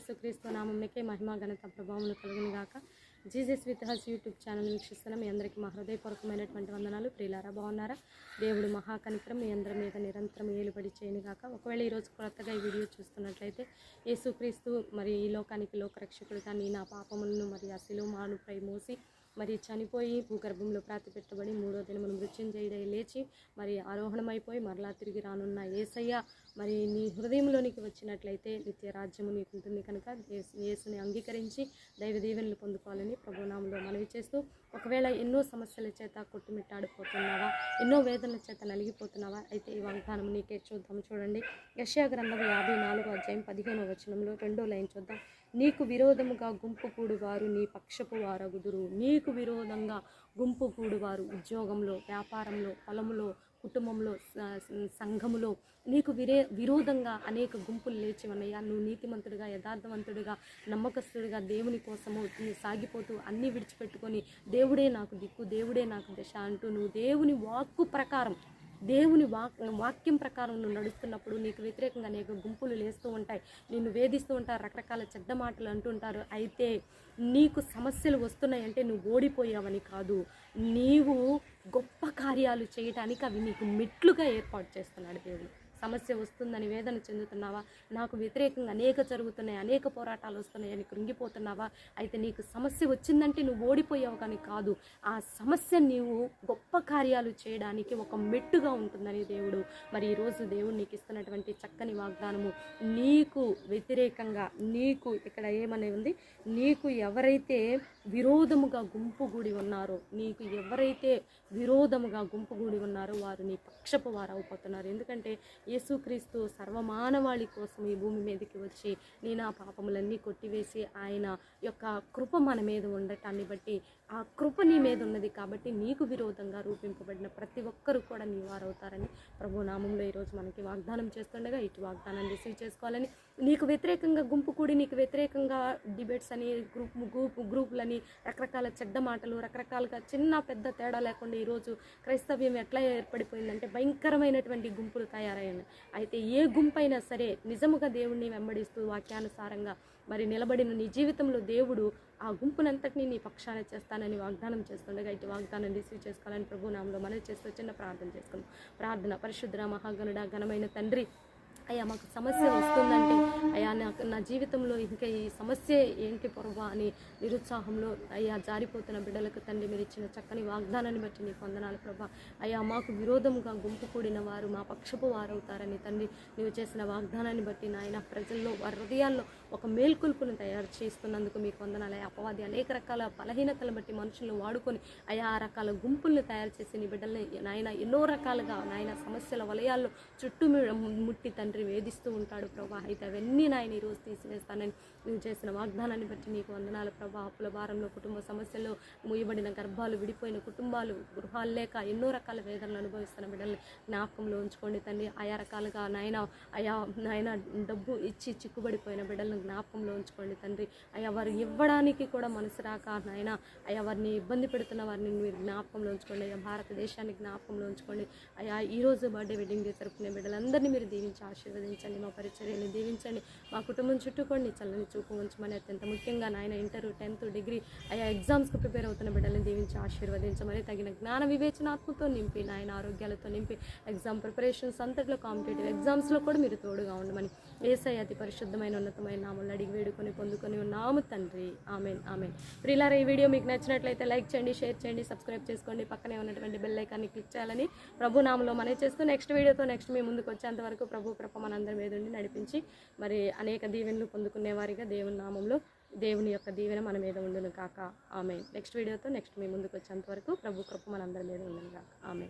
యేసుక్రీస్తు నామంకే మహిమా ఘనత ప్రభావములు కలుగును గాక Jesus with us YouTube channel వీక్షిస్తున్న. మీ అందరికీ మా హృదయపూర్వకమైనటువంటి వందనాలు. ప్రియులారా బాగున్నారా? దేవుడు మహాకనికరం మీ అందరి మీద నిరంతరం ఏలుబడి చేయని గాక ఒకవేళ ఈరోజు కొత్తగా ఈ వీడియో చూస్తున్నట్లయితే యేసుక్రీస్తు మరి ఈ లోకానికి లోకరక్షకుడిగా నీ నా పాపములను మరి ఆ శిలువ మానుపై మోసి మరి చనిపోయి భూగర్భంలో ప్రాతి పెట్టబడి మూడో దినమును మృత్యుంజయుడై లేచి మరి ఆరోహణమైపోయి మరలా తిరిగి రానున్న ఏసయ్య మరి నీ హృదయంలోనికి వచ్చినట్లయితే నిత్య రాజ్యము నీకు ఉంటుంది కనుక యేసు- యేసుని అంగీకరించి దైవ దీవెనలు పొందుకోవాలని ప్రభునామంలో మనవి చేస్తూ ఒకవేళ ఎన్నో సమస్యల చేత కొట్టుమిట్టాడిపోతున్నావా ఎన్నో వేదనల చేత నలిగిపోతున్నావా అయితే ఈ వాగ్దానం నీకే చూద్దాం చూడండి యశ్యా గ్రంథం యాభై నాలుగో అధ్యాయం పదిహేనో వచనంలో రెండో లైన్ చూద్దాం. నీకు విరోధముగా గుంపు కూడువారు నీ పక్షపు వారగుదురు. నీకు విరోధంగా గుంపు కూడువారు ఉద్యోగంలో వ్యాపారంలో పొలంలో కుటుంబంలో సంఘములో. నీకు విరే విరోధంగా అనేక గుంపులు లేచి ఉన్నాయా నువ్వు నీతిమంతుడిగా యథార్థవంతుడిగా నమ్మకస్తుడిగా దేవుని కోసము సాగిపోతూ అన్నీ విడిచిపెట్టుకొని దేవుడే నాకు దిక్కు దేవుడే నాకు దశ అంటూ నువ్వు దేవుని వాక్కు ప్రకారం దేవుని వాక్ వాక్యం ప్రకారం నువ్వు నడుస్తున్నప్పుడు నీకు వ్యతిరేకంగా అనేక గుంపులు లేస్తూ ఉంటాయి. నిన్ను వేధిస్తూ ఉంటారు రకరకాల చెడ్డ మాటలు అంటుంటారు అయితే నీకు సమస్యలు వస్తున్నాయంటే నువ్వు ఓడిపోయావని కాదు. నీవు గొప్ప కార్యాలు చేయటానికి అవి నీకు మెట్లుగా ఏర్పాటు చేస్తున్నాడు దేవుడు. సమస్య వస్తుందని వేదన చెందుతున్నావా? నాకు వ్యతిరేకంగా అనేక జరుగుతున్నాయి అనేక పోరాటాలు వస్తున్నాయని కృంగిపోతున్నావా? అయితే నీకు సమస్య వచ్చిందంటే నువ్వు ఓడిపోయావు కానీ కాదు. ఆ సమస్య నీవు గొప్ప కార్యాలు చేయడానికి ఒక మెట్టుగా ఉంటుందని దేవుడు మరి ఈరోజు దేవుడు నీకు ఇస్తున్నటువంటి చక్కని వాగ్దానము. నీకు వ్యతిరేకంగా నీకు ఇక్కడ ఏమని ఉంది? నీకు ఎవరైతే విరోధముగా గుంపుగూడి ఉన్నారో నీకు ఎవరైతే విరోధముగా గుంపుగూడి ఉన్నారో వారు నీ పక్షపు వారు అవుపోతున్నారు. ఎందుకంటే యేసుక్రీస్తు సర్వమానవాళి కోసం ఈ భూమి మీదకి వచ్చి నేను ఆ పాపములన్నీ కొట్టివేసి ఆయన యొక్క కృప మన మీద ఉండటాన్ని బట్టి ఆ కృప నీ మీద ఉన్నది కాబట్టి నీకు విరోధంగా రూపింపబడిన ప్రతి ఒక్కరు కూడా నీ వారవుతారని ప్రభు నామంలో ఈరోజు మనకి వాగ్దానం చేస్తుండగా ఇటు వాగ్దానాన్ని రిసీవ్ చేసుకోవాలని నీకు వ్యతిరేకంగా గుంపు కూడి నీకు వ్యతిరేకంగా డిబేట్స్ అని గ్రూప్ గ్రూప్ గ్రూపులని రకరకాల చెడ్డ మాటలు రకరకాలుగా చిన్న పెద్ద తేడా లేకుండా ఈరోజు క్రైస్తవ్యం ఎట్లా ఏర్పడిపోయిందంటే భయంకరమైనటువంటి గుంపులు తయారయ్యాయి అయితే ఏ గుంపు అయినా సరే నిజముగా దేవుణ్ణి వెంబడిస్తూ వాక్యానుసారంగా మరి నిలబడిన నీ జీవితంలో దేవుడు ఆ గుంపునంతటిని నీ పక్షాన చేస్తానని వాగ్దానం చేస్తుండగా ఇటు వాగ్దానం రిసీవ్ చేసుకోవాలని ప్రభు నామంలో చేస్తూ చిన్న ప్రార్థన చేసుకుందాం. ప్రార్థన పరిశుద్ర మహాగణుడ ఘనమైన తండ్రి అయ్యా మాకు సమస్య వస్తుందంటే అయ్యా నాకు నా జీవితంలో ఇంకా ఈ సమస్య ఏంటి పొరవా అని నిరుత్సాహంలో అయ్యా జారిపోతున్న బిడ్డలకు తండ్రి మీరు ఇచ్చిన చక్కని వాగ్దానాన్ని బట్టి నీ వందనాలు ప్రభా. అయ్యా మాకు విరోధంగా గుంపు కూడిన వారు మా పక్షపు వారవుతారని తండ్రి నీవు చేసిన వాగ్దానాన్ని బట్టి నాయన ప్రజల్లో వారి హృదయాల్లో ఒక మేల్కొల్పును తయారు చేస్తున్నందుకు మీకు వందనాలు. అయ్యా అపవాది అనేక రకాల బలహీనతలను బట్టి మనుషులను వాడుకొని అయా ఆ రకాల గుంపుల్ని తయారు చేసి నీ బిడ్డల్ని నాయన ఎన్నో రకాలుగా నాయన సమస్యల వలయాల్లో చుట్టూ ముట్టి తండ్రి వేధిస్తూ ఉంటాడు ప్రభా. అయితే అవన్నీ నాయన ఈరోజు తీసివేస్తానని నువ్వు చేసిన వాగ్దానాన్ని బట్టి నీకు వందనాలు ప్రభా. అప్పుల భారంలో కుటుంబ సమస్యల్లో మూయబడిన గర్భాలు విడిపోయిన కుటుంబాలు గృహాలు లేక ఎన్నో రకాల వేదనలు అనుభవిస్తున్న బిడ్డల్ని జ్ఞాపకంలో ఉంచుకోండి తండ్రి. ఆయా రకాలుగా నాయన ఆయా నాయన డబ్బు ఇచ్చి చిక్కుబడిపోయిన బిడ్డలను జ్ఞాపకంలో ఉంచుకోండి తండ్రి. అయ్యా వారు ఇవ్వడానికి కూడా మనసు రాక నాయన అయ్యా వారిని ఇబ్బంది పెడుతున్న వారిని మీరు జ్ఞాపకంలో ఉంచుకోండి. అయ్యా భారతదేశాన్ని జ్ఞాపకంలో ఉంచుకోండి. అయ్యా ఈ రోజు బర్త్డే వెడ్డింగ్ డే జరుపుకునే బిడ్డలందరినీ మీరు దీవించి ఆశీర్వదించండి మా పరిచర్యలు దీవించండి మా కుటుంబం చుట్టుకోండి చల్లని చూపు ఉంచమని అత్యంత ముఖ్యంగా నాయన ఇంటర్ టెన్త్ డిగ్రీ అయ్యా ఎగ్జామ్స్కి ప్రిపేర్ అవుతున్న బిడ్డలను దీవించి ఆశీర్వదించమని తగిన జ్ఞాన వివేచనాత్మతో నింపి నాయన ఆరోగ్యాలతో నింపి ఎగ్జామ్ ప్రిపరేషన్స్ అంతట్లో కాంపిటేటివ్ ఎగ్జామ్స్లో కూడా మీరు తోడుగా ఉండమని ఏసై అతి పరిశుద్ధమైన ఉన్నతమైన నామల్ని అడిగి వేడుకొని పొందుకొని ఉన్నాము తండ్రి. ఆమెన్ ఆమెన్. ప్రిలారా ఈ వీడియో మీకు నచ్చినట్లయితే లైక్ చేయండి షేర్ చేయండి సబ్స్క్రైబ్ చేసుకోండి. పక్కనే ఉన్నటువంటి బెల్ ఐకాన్ని క్లిక్ చేయాలని ప్రభు మనం చేస్తూ నెక్స్ట్ వీడియోతో నెక్స్ట్ మీ ముందుకు వచ్చేంత వరకు ప్రభు కృప మనందరి మీద ఉండి నడిపించి మరి అనేక దీవెనలు పొందుకునే వారిగా దేవుని నామంలో దేవుని యొక్క దీవెన మన మీద ఉండును కాక. ఆమె నెక్స్ట్ వీడియోతో నెక్స్ట్ మీ ముందుకు వచ్చేంత వరకు ప్రభు కృప మనందరి మీద ఉండును కాక. ఆమె